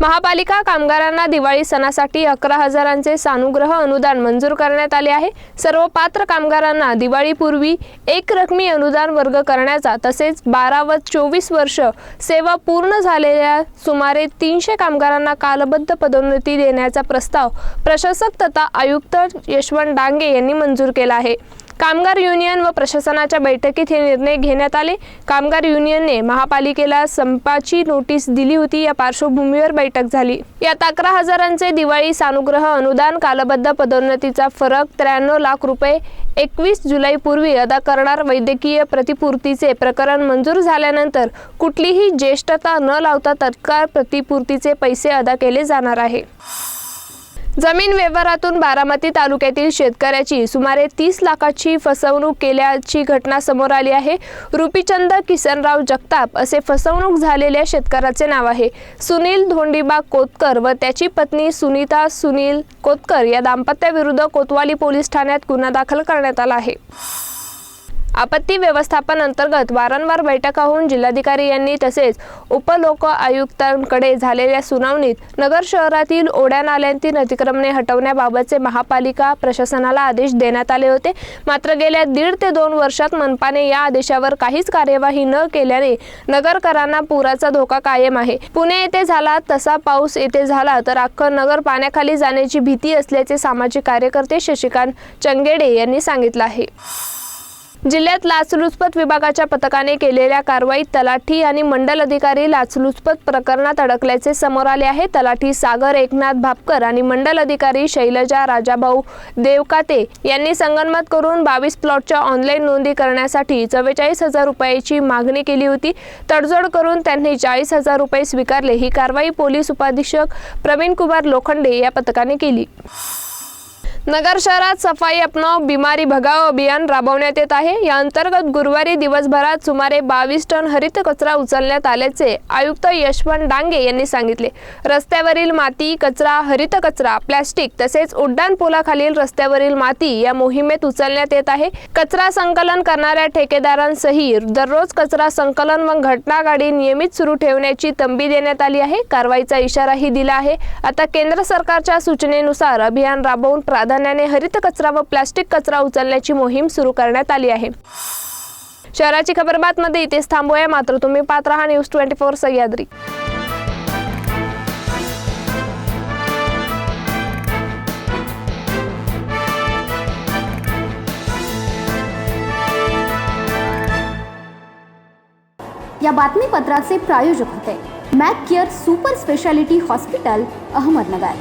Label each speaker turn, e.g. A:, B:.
A: महापालिका कामगारांना दिवाळी सणासाठी अकरा हजारांचे सानुग्रह अनुदान मंजूर करण्यात आले आहे. सर्व पात्र कामगारांना दिवाळीपूर्वी एक रकमी अनुदान वर्ग करण्याचा तसेच बारा व चोवीस वर्ष सेवा पूर्ण झालेल्या सुमारे तीनशे कामगारांना कालबद्ध पदोन्नती देण्याचा प्रस्ताव प्रशासक तथा आयुक्त यशवंत डांगे यांनी मंजूर केला आहे. कामगार युनियन व प्रशासनाच्या बैठकीत हे निर्णय घेण्यात आले. कामगार युनियनने महापालिकेला संपाची नोटीस दिली होती. या पार्श्वभूमीवर बैठक झाली. यात अकरा हजारांचे दिवाळी सानुग्रह अनुदान कालबद्ध पदोन्नतीचा फरक त्र्याण्णव लाख रुपये एकवीस जुलैपूर्वी अदा करणार वैद्यकीय प्रतिपूर्तीचे प्रकरण मंजूर झाल्यानंतर कुठलीही ज्येष्ठता न लावता तत्काळ प्रतिपूर्तीचे पैसे अदा केले जाणार आहे. जमीन व्यवहारातून बारामती तालुक्यातील शेतकऱ्याची सुमारे तीस लाखाची फसवणूक केल्याची घटना समोर आली आहे. रुपीचंद किसनराव जगताप असे फसवणूक झालेल्या शेतकऱ्याचे नाव आहे. सुनील धोंडीबा कोतकर व त्याची पत्नी सुनीता सुनील कोतकर या दाम्पत्याविरुद्ध कोतवाली पोलीस ठाण्यात गुन्हा दाखल करण्यात आला आहे. आपत्ती व्यवस्थापन अंतर्गत वारंवार बैठका होऊन जिल्हाधिकारी यांनी तसेच उपलोक आयुक्तांकडे झालेल्या सुनावणीत नगर शहरातील ओढ्या नाल्यांतील अतिक्रमणे हटवण्याबाबतचे महापालिका प्रशासनाला आदेश देण्यात आले होते. मात्र गेल्या दीड ते दोन वर्षात मनपाने या आदेशावर काहीच कार्यवाही न केल्याने नगरकरांना पुराचा धोका कायम आहे. पुणे येथे झाला तसा पाऊस येथे झाला तर अख्खं नगर पाण्याखाली जाण्याची भीती असल्याचे सामाजिक कार्यकर्ते शशिकांत चंगेडे यांनी सांगितलं आहे. जिल्ह्यात लाचलुचपत विभागाच्या पथकाने केलेल्या कारवाईत तलाठी आणि मंडल अधिकारी लाचलुचपत प्रकरणात अडकल्याचे समोर आले आहे. तलाठी सागर एकनाथ भापकर आणि मंडल अधिकारी शैलजा राजाभाऊ देवकाते यांनी संगनमत करून बावीस प्लॉटच्या ऑनलाईन नोंदी करण्यासाठी चव्वेचाळीस हजार रुपयाची मागणी केली होती. तडजोड करून त्यांनी चाळीस हजार रुपये स्वीकारले. ही कारवाई पोलीस उपाधीक्षक प्रवीण कुमार लोखंडे या पथकाने केली. नगर शहरात सफाई अपनाव बिमारी भगाव अभियान राबवण्यात येत आहे. या अंतर्गत गुरुवारी दिवसभरात सुमारे बावीस टन हरित कचरा उचलण्यात आल्याचे आयुक्त यशवंत डांगे यांनी सांगितले. रस्त्यावरील माती कचरा हरित कचरा प्लॅस्टिक तसेच उड्डाणपुलाखालील रस्त्यावरील माती या मोहिमेत उचलण्यात येत आहे. कचरा संकलन करणाऱ्या ठेकेदारांसही दररोज कचरा संकलन व घटना गाडी नियमित सुरू ठेवण्याची तंबी देण्यात आली आहे. कारवाईचा इशाराही दिला आहे. आता केंद्र सरकारच्या सूचनेनुसार अभियान राबवून प्राधान्याने हरित कचरा व प्लास्टिक कचरा उचलण्याची मोहीम सुरू करण्यात आली आहे. शहराची खबरबात मध्ये इथेच थांबूया. मात्र तुम्ही पाहत राहा न्यूज ट्वेंटी फोर सह्याद्री.
B: या बातमीपत्राचे प्रायोजक होते. Mac care super speciality hospital Ahmednagar.